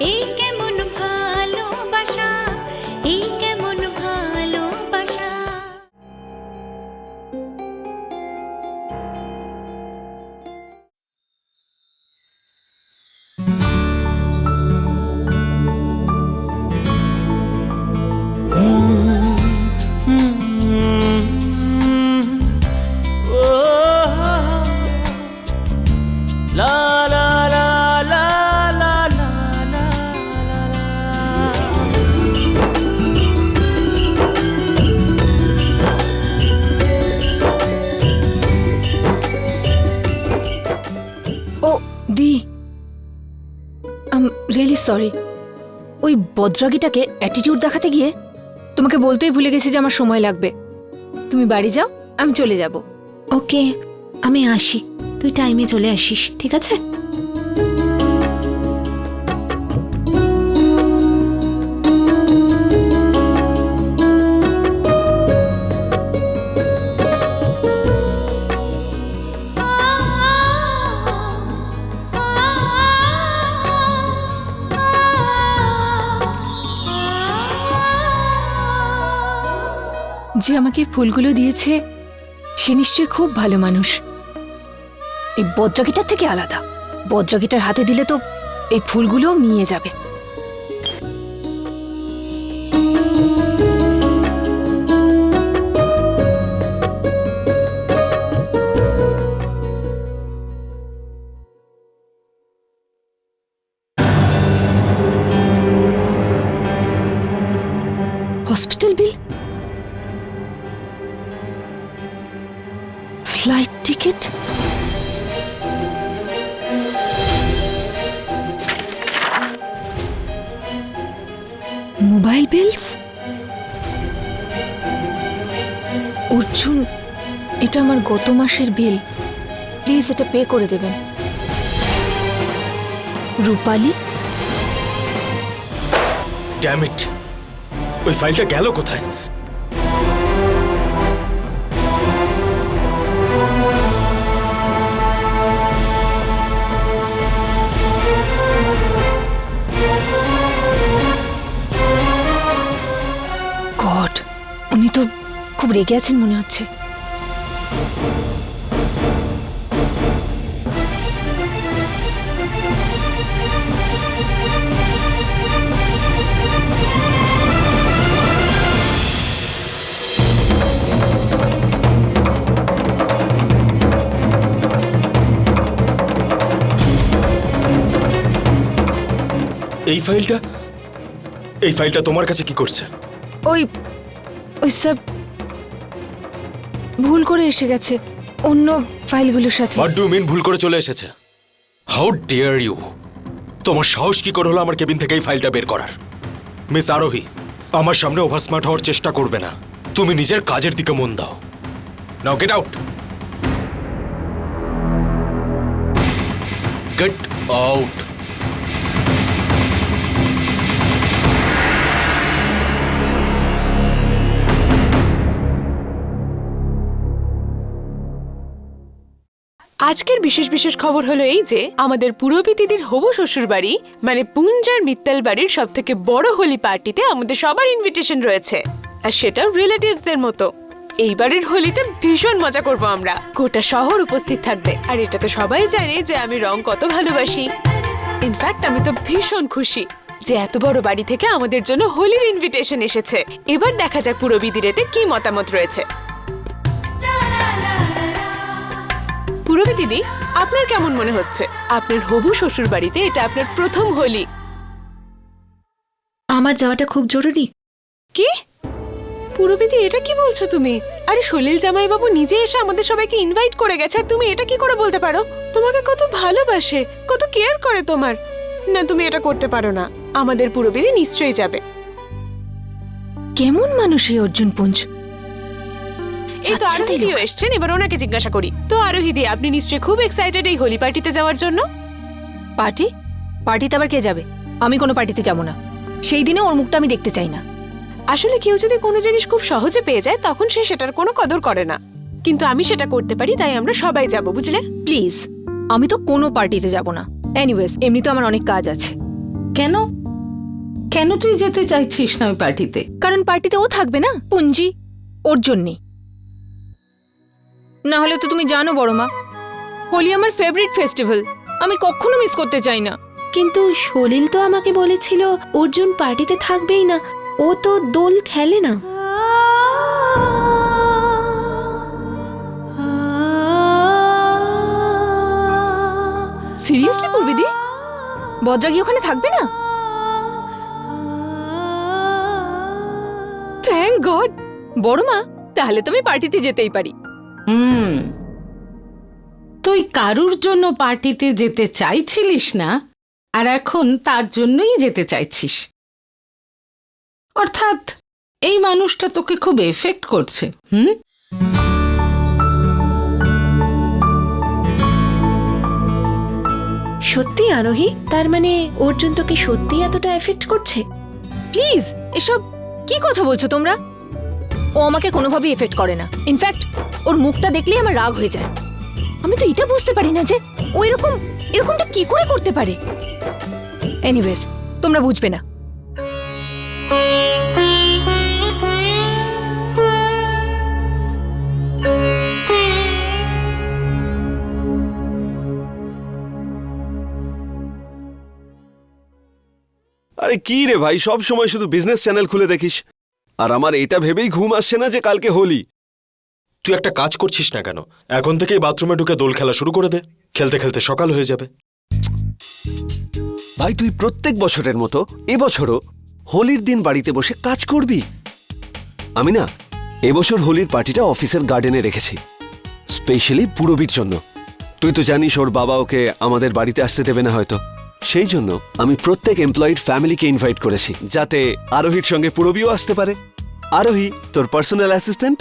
এই সরি ওই বদ্রাগিটাকে অ্যাটিটিউড দেখাতে গিয়ে তোমাকে বলতেই ভুলে গেছি যে আমার সময় লাগবে। তুমি বাড়ি যাও, আমি চলে যাব। ওকে, আমি আসি। তুই টাইমে চলে আসিস, ঠিক আছে? যে আমাকে ফুলগুলো দিয়েছে, সে নিশ্চয়ই খুব ভালো মানুষ। এই বজ্রগিটার থেকে আলাদা। বজ্রগিটার হাতে দিলে তো এই ফুলগুলোও নিয়ে যাবে। মোবাইল বিলস? অর্জুন, এটা আমার গত মাসের বিল। প্লিজ এটা পে করে দেবেন। রূপালী? ড্যামিট ওই ফাইলটা গেল কোথায়? তো খুব রেগে আছেন মনে হচ্ছে। এই ফাইলটা? এই ফাইলটা তোমার কাছে কি করছে? ওই ওই সব ভুল করে এসে গেছে অন্য ফাইলগুলোর সাথে। হোয়াট ডু মিন ভুল করে চলে এসেছে? হাউ ডিয়ার ইউ তোমার সাহস কি করে হলো আমার কেবিন থেকে এই ফাইলটা বের করার? মিস আরোহী আমার সামনে ওভার স্মার্ট হওয়ার চেষ্টা করবে না। তুমি নিজের কাজের দিকে মন দাও। নাও গেট আউট গেট আউট আজকের বিশেষ বিশেষ খবর হলো এই যে, আমাদের পুরোপিতিদির হবু শ্বশুর বাড়ি মানে পুঞ্জার মিত্তাল বাড়ির সব থেকে বড় হোলি পার্টিতে আমাদের সবার ইনভিটেশন রয়েছে। আর সেটাও রিলেটিভসদের মতো। এইবারের হোলিতে ভীষণ মজা করব আমরা। গোটা শহর উপস্থিত থাকবে। আর এটা তো সবাই জানে যে আমি রং কত ভালোবাসি। ইনফ্যাক্ট আমি তো ভীষণ খুশি যে এত বড় বাড়ি থেকে আমাদের জন্য হোলির ইনভিটেশন এসেছে। এবার দেখা যাক পুরো বিদিরেতে কি মতামত রয়েছে। পুরবী দিদি আপনার কেমন মনে হচ্ছে? আপনার হবু শ্বশুর বাড়িতে এটা আপনার প্রথম হোলি। আমার যাওয়াটা খুব জরুরি। কি? পুরবীদি এটা কি বলছো তুমি? আরে সলিল জামাই বাবু নিজে এসে আমাদের সবাইকে ইনভাইট করে গেছে আর তুমি এটা কি করে বলতে পারো? তোমাকে কত ভালোবাসে কত কেয়ার করে তোমার। না তুমি এটা করতে পারো না। আমাদের পুরবীদি নিশ্চয়ই যাবে। কেমন মানুষ এই অর্জুন পুঞ্জ? এই তো যাচ্ছে আরোহী দিও এসছেন এবার ওনাকে জিজ্ঞাসা করি। তো আরোহী দি আপনি নিশ্চয়ই খুব এক্সাইটেড এই হোলি পার্টিতে যাওয়ার জন্য? পার্টি? পার্টিতে আবার কে যাবে? আমি কোনো পার্টিতে যাব না। সেই দিনে ওর মুখটা আমি দেখতে চাই না। আসলে কেউ যদি কোনো জিনিস খুব সহজে পেয়ে যায় তখন সে সেটার কোনো কদর করে না। কিন্তু আমি সেটা করতে পারি তাই আমরা সবাই যাব বুঝলে? প্লিজ আমি তো কোনো পার্টিতে যাব না। এনিওয়েজ এমনি তো আমার অনেক কাজ আছে। কেন? কেন তুই যেতে চাইছিস না ওই পার্টিতে? কারণ পার্টিতে ও থাকবে না? পুঞ্জি ওর জন্যে। না হলে তো তুমি জানো বড় মা হোলি আমার ফেভারিট ফেস্টিভ্যাল আমি কখনো মিস করতে চাই না। কিন্তু সলিল তো আমাকে বলেছিল অর্জুন পার্টিতে থাকবেই না ও তো দোল খেলে না। সিরিয়াসলি পূর্বিদি বদ্রাগি ওখানে থাকবে না? থ্যাংক গড বড় মা তাহলে তো আমি পার্টিতে যেতেই পারি। হুম। তুই কারুর জন্য পার্টিতে যেতে চাইছিলিস না? আর এখন তার জন্যই যেতে চাইছিস। অর্থাৎ এই মানুষটা তোকে খুব এফেক্ট করছে হুম? সত্যি আরোহী? তার মানে অর্জুন তোকে সত্যি এতটা এফেক্ট করছে? প্লিজ এসব কি কথা বলছো তোমরা? ও আমাকে কোনোভাবেই এফেক্ট করে না। ইনফ্যাক্ট ওর মুখটা দেখলেই আমার রাগ হয়ে যায়। আমি তো এটা বুঝতে পারি না যে ও এরকম, এরকমটা কি করে করতে পারে? এনিওয়েজ তোমরা বুঝবে না। আরে কি রে ভাই সব সময় শুধু বিজনেস চ্যানেল খুলে দেখিস। আর আমার এটা ভেবেই ঘুম আসছে না যে কালকে হোলি। তুই একটা কাজ করছিস না কেন? এখন থেকেই বাথরুমে ঢুকে দোল খেলা শুরু করে দে। খেলতে খেলতে সকাল হয়ে যাবে। ভাই তুই প্রত্যেক বছরের মতো এবছরও হোলির দিন বাড়িতে বসে কাজ করবি? আমি না এবছর হোলির পার্টিটা অফিসের গার্ডেনে রেখেছি। স্পেশালি পুরবির জন্য। তুই তো জানিস ওর বাবা ওকে আমাদের বাড়িতে আসতে দেবে না হয়তো। সেই জন্য আমি প্রত্যেক এমপ্লয়েড ফ্যামিলিকে ইনভাইট করেছি যাতে আরোহীর সঙ্গে পুরবিও আসতে পারে। আরোহী তোর পার্সোনাল অ্যাসিস্ট্যান্ট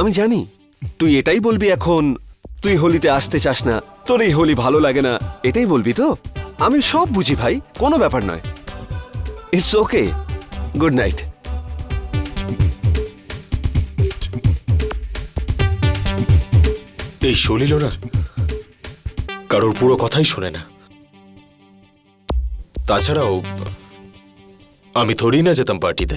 আমি জানি তুই এটাই বলবি এখন তুই হোলিতে আসতে চাস না তোর এই হোলি ভালো লাগে না এটাই বলবি তো? আমি সব বুঝি ভাই কোনো ব্যাপার নয়। ইটস ওকে গুড নাইট এই সলিল না কারোর পুরো কথাই শোনে না। তাছাড়াও আমি থোড়ি না যেতাম পার্টিতে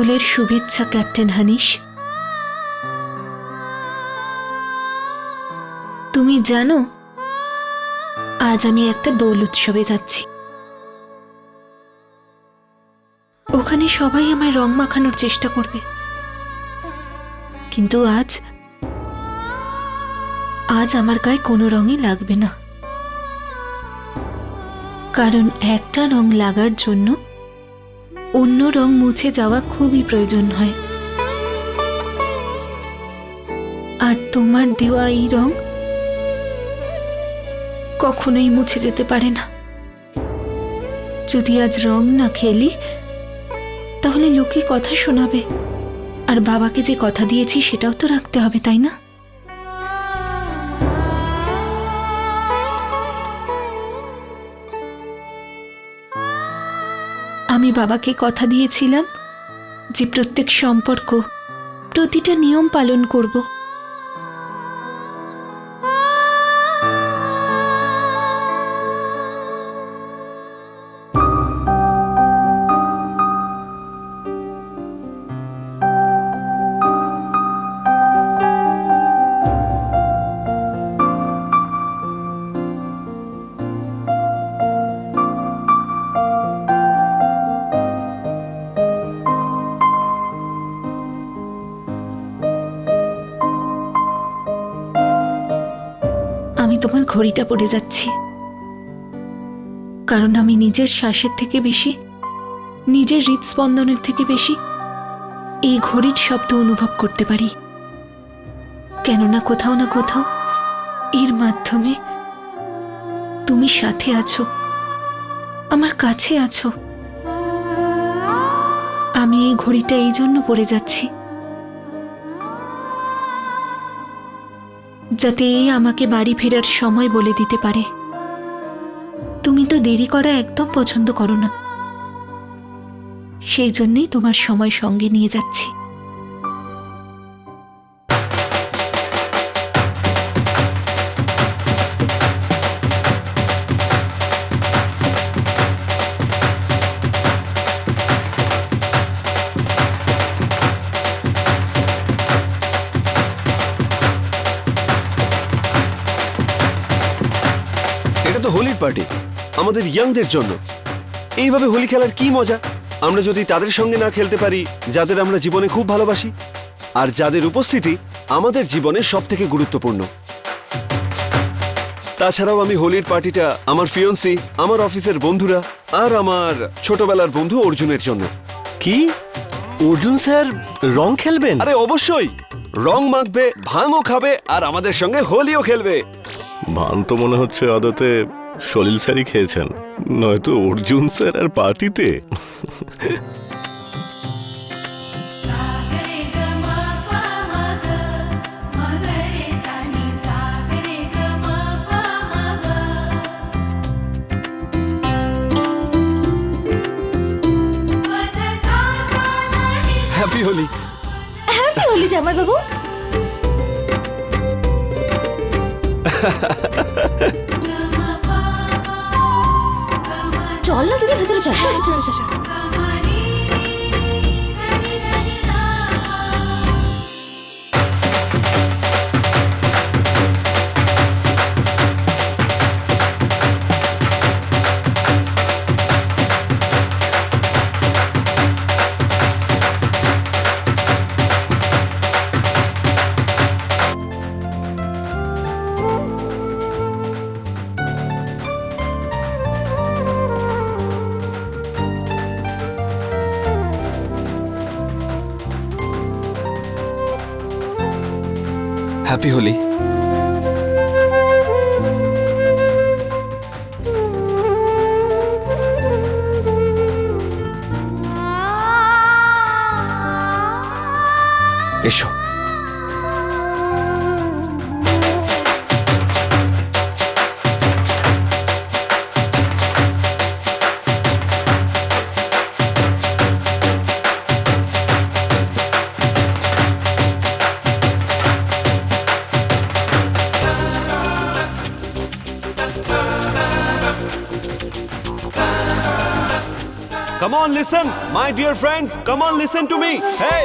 দোলের শুভেচ্ছা, ক্যাপ্টেন হানিস তুমি জানো, আজ আমি একটা দোল উৎসবে যাচ্ছি। ওখানে সবাই আমায় রং মাখানোর চেষ্টা করবে। কিন্তু আজ আজ আমার গায়ে কোনো রঙই লাগবে না। কারণ একটা রং লাগার জন্য অন্য রং মুছে যাওয়া খুবই প্রয়োজন হয়। আর তোমার দেওয়া এই রং কখনোই মুছে যেতে পারে না। যদি আজ রং না খেলি, তাহলে লোকে কথা শোনাবে। আর বাবাকে যে কথা দিয়েছি, সেটাও তো রাখতে হবে, তাই না? আমি বাবাকে কথা দিয়েছিলাম যে প্রত্যেক সম্পর্ক প্রতিটা নিয়ম পালন করব। তোমার ঘড়িটা পড়ে যাচ্ছি। কারণ আমি নিজের শ্বাসের থেকে বেশি, নিজের হৃদস্পন্দনের থেকে বেশি এই ঘড়ির শব্দ অনুভব করতে পারি। কেননা কোথাও না কোথাও এর মাধ্যমে তুমি সাথে আছো, আমার কাছে আছো। আমি এই ঘড়িটা এই জন্য পরে যাচ্ছি। যাতে আমাকে বাড়ি ফেরার সময় বলে দিতে পারে। তুমি তো দেরি করা একদম পছন্দ করো না। সেই জন্যেই তোমার সময় সঙ্গে নিয়ে যাচ্ছি। আমাদের ইয়াংদের জন্য। এইভাবে হোলি খেলার কি মজা? আমরা যদি তাদের সঙ্গে না খেলতে পারি যাদের আমরা জীবনে খুব ভালোবাসি আর যাদের উপস্থিতি আমাদের জীবনে সব থেকে গুরুত্বপূর্ণ। তাছাড়াও আমি হোলির পার্টিটা আমার ফিয়ন্সি আমার অফিসের বন্ধুরা আর আমার ছোটবেলার বন্ধু অর্জুনের জন্য। কি? অর্জুন স্যার রং খেলবেন? আরে অবশ্যই! রং মাখবে ভাঙও খাবে আর আমাদের সঙ্গে হোলিও খেলবে। ভান তো মনে হচ্ছে আদতে সলিল স্যারই খেয়েছেন। নয়তো অর্জুন স্যার আর পার্টিতে? হ্যাপি হোলি হলি জামাই বাবু চল না দিদি ভেতরে চল চল চল চল হ্যাপি হোলি এসো। On listen my dear friends come on listen to me hey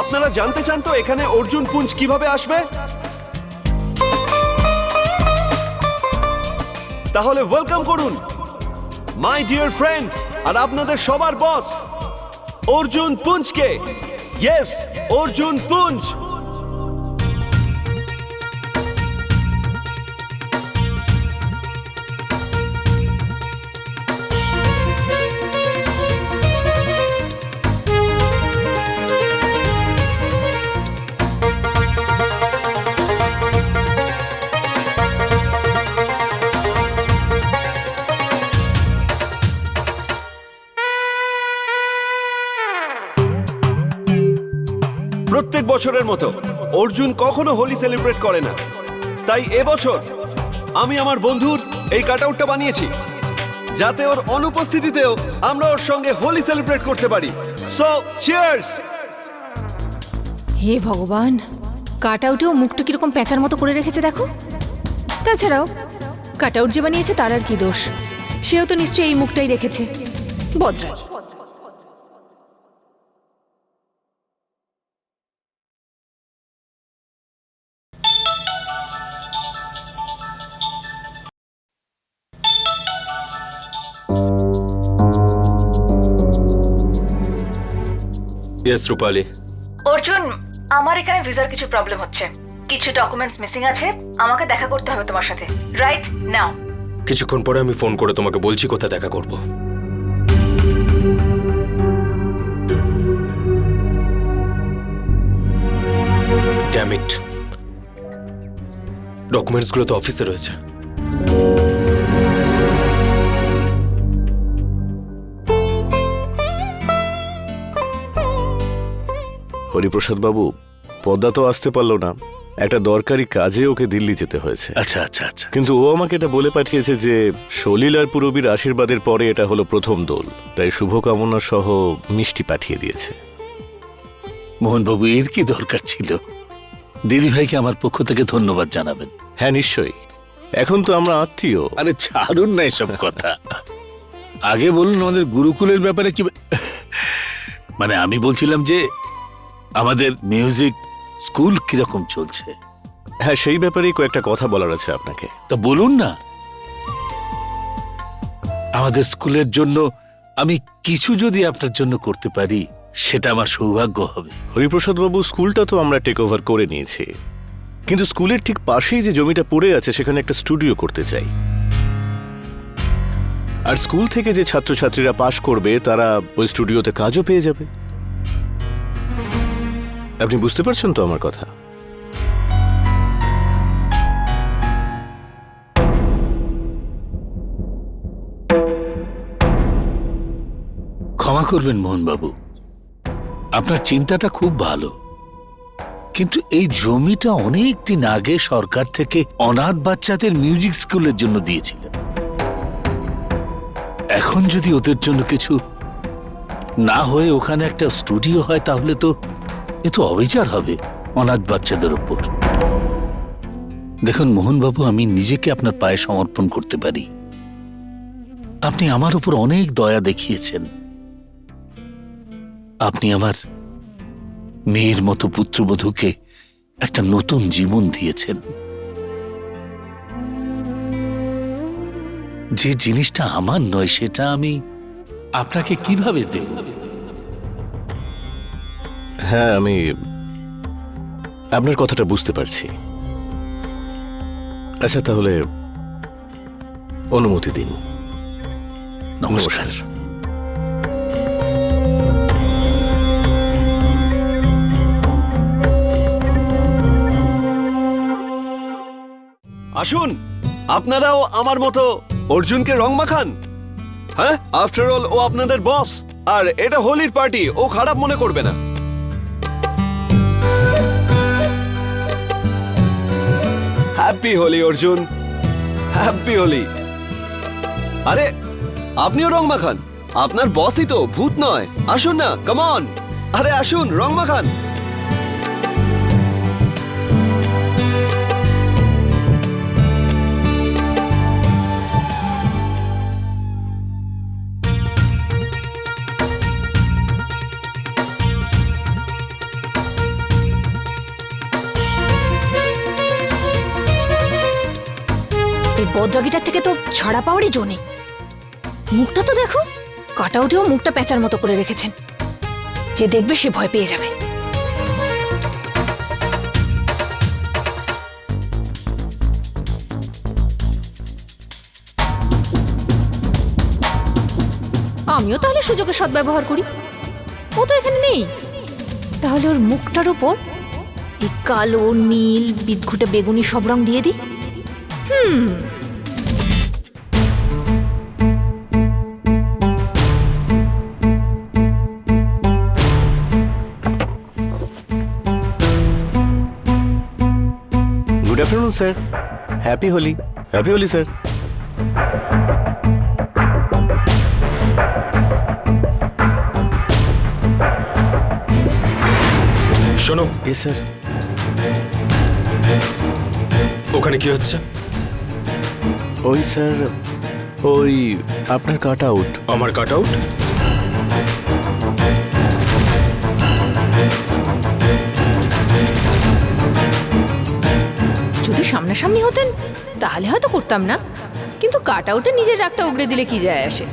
আপনারা জানতে চান তো এখানে অর্জুন পুঞ্জ কীভাবে আসবে? তাহলে ওয়েলকাম করুন। মাই ডিয়ার ফ্রেন্ড আর আপনাদের সবার বস অর্জুন পুঞ্জকে। ইয়েস অর্জুন পুঞ্জ। বছরের মতো। অর্জুন কখনো হোলি সেলিব্রেট করে না। তাই এবছর আমি আমার বন্ধুর এই কাটআউটটা বানিয়েছি। যাতে ওর অনুপস্থিতিতেও আমরা ওর সঙ্গে হোলি সেলিব্রেট করতে পারি। সো চিয়ার্স হে ভগবান কাট আউটেও মুখটা কীরকম প্যাঁচার মতো করে রেখেছে দেখো। তাছাড়াও কাট আউট যে বানিয়েছে তার আর কি দোষ। সেও তো নিশ্চয়ই এই মুখটাই রেখেছে বদরাই। ইয়েস রূপালি অর্জুন আমার এখানে ভিসার কিছু প্রবলেম হচ্ছে। কিছু ডকুমেন্টস মিসিং আছে আমাকে দেখা করতে হবে তোমার সাথে। রাইট নাও কিছুক্ষণ পরে আমি ফোন করে তোমাকে বলছি কোথায় দেখা করব। ড্যামিট ডকুমেন্টসগুলো তো অফিসে রয়েছে। হরিপ্রসাদ বাবু পদ্মা তো আসতে পারল না। একটা দরকারি কাজে ওকে দিল্লি যেতে হয়েছে। আচ্ছা আচ্ছা আচ্ছা। কিন্তু ও আমাকে এটা বলে পাঠিয়েছে যে সলিল আর পুরবীর আশীর্বাদের পরে এটা হলো প্রথম দোল। তাই শুভকামনা সহ মিষ্টি পাঠিয়ে দিয়েছে। মোহনবাবু এর কি দরকার ছিল? দিদি ভাইকে আমার পক্ষ থেকে ধন্যবাদ জানাবেন। হ্যাঁ নিশ্চয়ই। এখন তো আমরা আত্মীয়। আরে ছাড়ুন না এসব কথা। আগে বলুন আমাদের গুরুকুলের ব্যাপারে কি মানে আমি বলছিলাম যে আমাদের মিউজিক স্কুল কীরকম চলছে? হ্যাঁ সেই ব্যাপারেই কয়েকটা কথা বলার আছে আপনাকে। তা বলুন না। আমাদের স্কুলের জন্য আমি কিছু যদি আপনার জন্য করতে পারি সেটা আমার সৌভাগ্য হবে। হরিপ্রসাদ বাবু স্কুলটা তো আমরা টেক ওভার করে নিয়েছি। কিন্তু স্কুলের ঠিক পাশেই যে জমিটা পড়ে আছে সেখানে একটা স্টুডিও করতে চাই। আর স্কুল থেকে যে ছাত্রছাত্রীরা পাশ করবে তারা ওই স্টুডিওতে কাজও পেয়ে যাবে। আপনি বুঝতে পারছেন তো আমার কথা? ক্ষমা করবেন মোহনবাবু। আপনার চিন্তাটা খুব ভালো। কিন্তু এই জমিটা অনেক দিন আগে সরকার থেকে অনাথ বাচ্চাদের মিউজিক স্কুলের জন্য দিয়েছিলেন। এখন যদি ওদের জন্য কিছু না হয়ে ওখানে একটা স্টুডিও হয় তাহলে তো এ তো অবিচার হবে, অনাথ বাচ্চাদের উপর। দেখুন মোহনবাবু, আমি নিজেকে আপনার পায়ে সমর্পণ করতে পারি। আপনি আমার উপর অনেক দয়া দেখিয়েছেন। আপনি আমার মেয়ের মতো পুত্রবধূকে একটা নতুন জীবন দিয়েছেন। যে জিনিসটা আমার নয়, সেটা আমি আপনাকে কীভাবে দেব? হ্যাঁ আমি আপনার কথাটা বুঝতে পারছি। আচ্ছা তাহলে অনুমতি দিন। নমস্কার। আসুন, আপনারাও আমার মতো অর্জুনকে রং মাখান। হ্যাঁ আফটার অল ও আপনাদের বস আর এটা হোলির পার্টি ও খারাপ মনে করবে না। হ্যাপি হোলি অর্জুন হ্যাপি হোলি আরে, আপনিও রং মাখান? আপনার বসই তো, ভূত নয়। আসুন না কমন আরে, আসুন, রং মাখান। এই থেকে তো ছাড়া পাওয়ারই জো নেই। মুখটা তো দেখো, কাটা উঠেও মুখটা প্যাঁচার মতো করে রেখেছেন। যে দেখবে সে ভয় পেয়ে যাবে। আমিও তাহলে সুযোগের সদ্ব্যবহার করি। ও তো এখানে নেই। তাহলে ওর মুখটার উপর এই কালো, নীল, বিদঘুটে বেগুনি সব রং দিয়ে দিই। Good afternoon sir happy Holi happy Holi sir শোনো। এ স্যার ওখানে কি হচ্ছে? ওই স্যার ওই আপনার কাট আউট আমার কাট আউট সামনাসামনি হতেন, তাহলে হয়তো করতাম না। কিন্তু কাট আউটে নিজের রাগটা উগড়ে দিলে কি যায় আসে?